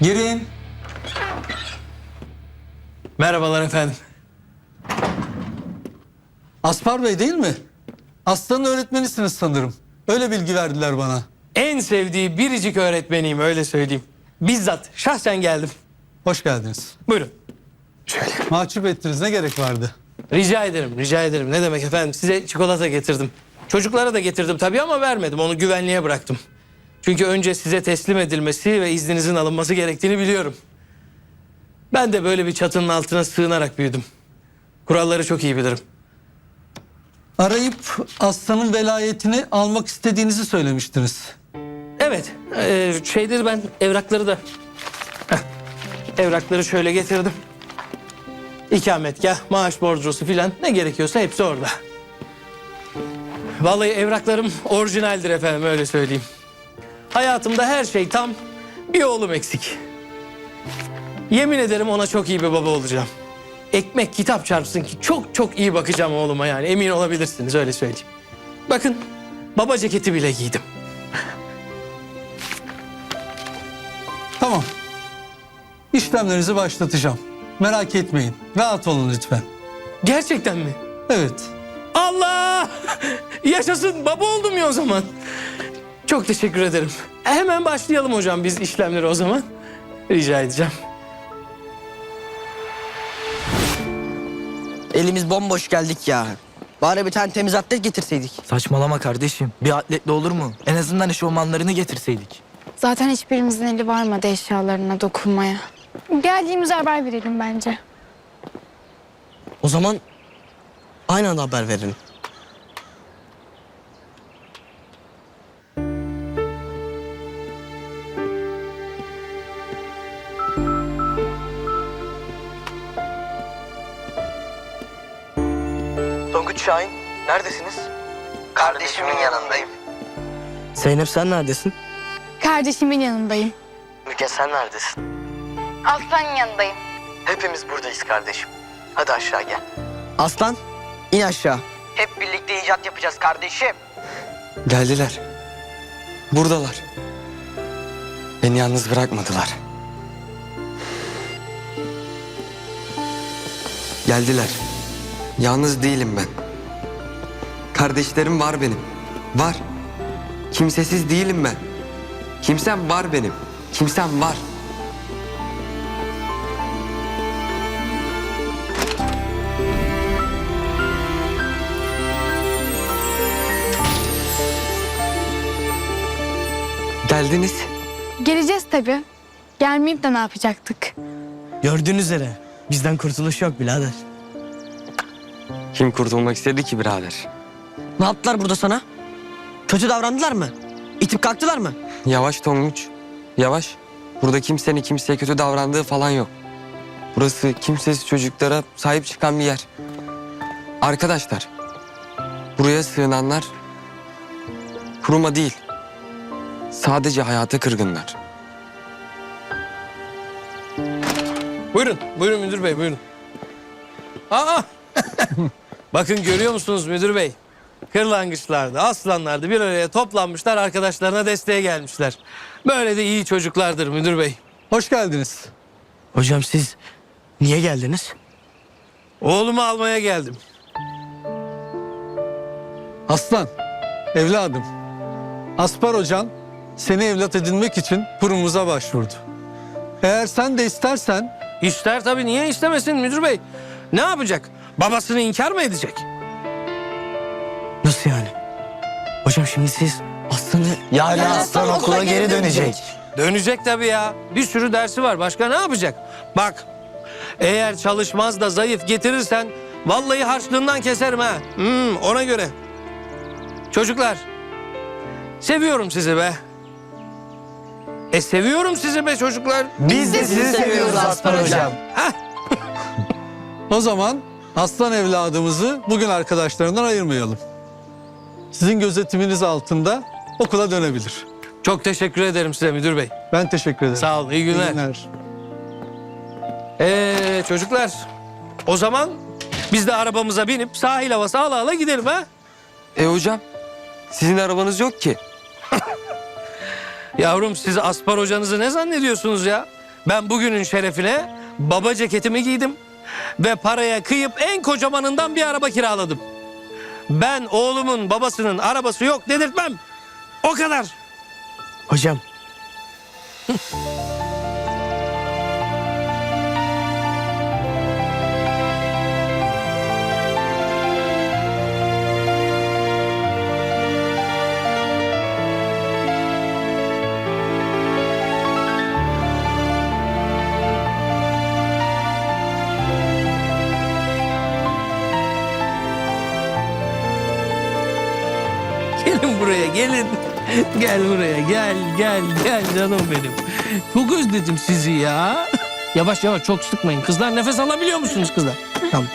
Girin. Merhabalar efendim. Aspar Bey değil mi? Aslanın öğretmenisiniz sanırım. Öyle bilgi verdiler bana. En sevdiği biricik öğretmeniyim öyle söyleyeyim. Bizzat şahsen geldim. Hoş geldiniz. Buyurun. Şöyle. Mahcup ettiniz ne gerek vardı? Rica ederim, rica ederim. Ne demek efendim? Size çikolata getirdim. Çocuklara da getirdim tabii ama vermedim. Onu güvenliğe bıraktım. Çünkü önce size teslim edilmesi ve izninizin alınması gerektiğini biliyorum. Ben de böyle bir çatının altına sığınarak büyüdüm. Kuralları çok iyi bilirim. Arayıp aslanın velayetini almak istediğinizi söylemiştiniz. Evet, e, şeydir ben evrakları da... Heh, evrakları şöyle getirdim. İkametgah, maaş borcusu filan ne gerekiyorsa hepsi orada. Vallahi evraklarım orijinaldir efendim öyle söyleyeyim. Hayatımda her şey tam, bir oğlum eksik. Yemin ederim ona çok iyi bir baba olacağım. Ekmek kitap çarpsın ki çok çok iyi bakacağım oğluma yani emin olabilirsiniz öyle söyleyeyim. Bakın baba ceketi bile giydim. Tamam. İşlemlerinizi başlatacağım. Merak etmeyin. Rahat olun lütfen. Gerçekten mi? Evet. Allah! Yaşasın baba oldum ya o zaman. Çok teşekkür ederim. Hemen başlayalım hocam biz işlemleri o zaman. Rica edeceğim. Elimiz bomboş geldik ya. Bari bir tane temiz atlet getirseydik. Saçmalama kardeşim. Bir atletle olur mu? En azından eşofmanlarını getirseydik. Zaten hiçbirimizin eli varmadı eşyalarına dokunmaya. Geldiğimiz haber verelim bence. O zaman aynı anda haber verelim. Tonguç Şahin, neredesiniz? Kardeşimin yanındayım. Zeynep sen neredesin? Kardeşimin yanındayım. Müge sen neredesin? Aslan'ın yanındayım. Hepimiz buradayız kardeşim. Hadi aşağı gel. Aslan, in aşağı. Hep birlikte icat yapacağız kardeşim. Geldiler. Buradalar. Beni yalnız bırakmadılar. Geldiler. Yalnız değilim ben. Kardeşlerim var benim. Var. Kimsesiz değilim ben. Kimsem var benim. Kimsem var. Geldiniz. Geleceğiz tabii. Gelmeyip de ne yapacaktık? Gördüğünüz üzere bizden kurtuluş yok birader. Kim kurtulmak istedi ki birader? Ne yaptılar burada sana? Kötü davrandılar mı? İtip kalktılar mı? Yavaş Tonguç. Yavaş. Burada kimsenin kimseye kötü davrandığı falan yok. Burası kimsesiz çocuklara sahip çıkan bir yer. Arkadaşlar. Buraya sığınanlar kuruma değil. Sadece hayata kırgınlar. Buyurun, buyurun müdür bey buyurun. Aa! Bakın görüyor musunuz müdür bey? Kırlangıçlardı, aslanlardı bir araya toplanmışlar arkadaşlarına desteğe gelmişler. Böyle de iyi çocuklardır müdür bey. Hoş geldiniz. Hocam siz niye geldiniz? Oğlumu almaya geldim. Aslan, evladım. Aspar hocan seni evlat edinmek için kurumumuza başvurdu. Eğer sen de istersen İster tabii niye istemesin müdür bey? Ne yapacak? Babasını inkar mı edecek? Nasıl yani? Hocam şimdi siz Aslan'ı... Yani Aslan okula geri dönecek. Dönecek tabii ya. Bir sürü dersi var. Başka ne yapacak? Bak eğer çalışmaz da zayıf getirirsen vallahi harçlığından keserim ha. Hmm, ona göre. Çocuklar seviyorum sizi be. E seviyorum sizi be çocuklar. Biz de sizi seviyoruz Aslan hocam. o zaman aslan evladımızı bugün arkadaşlarından ayırmayalım. Sizin gözetiminiz altında okula dönebilir. Çok teşekkür ederim size müdür bey. Ben teşekkür ederim. Sağ olun. iyi günler. İyi günler. Ee, çocuklar o zaman biz de arabamıza binip sahil havası ala ala gidelim ha. E hocam, sizin arabanız yok ki. Yavrum siz Aspar hocanızı ne zannediyorsunuz ya? Ben bugünün şerefine baba ceketimi giydim ve paraya kıyıp en kocamanından bir araba kiraladım. Ben oğlumun babasının arabası yok dedirtmem. O kadar. Hocam. Gelin buraya gelin. Gel buraya gel gel gel canım benim. Çok özledim sizi ya. Yavaş yavaş çok sıkmayın. Kızlar nefes alabiliyor musunuz kızlar? Tamam.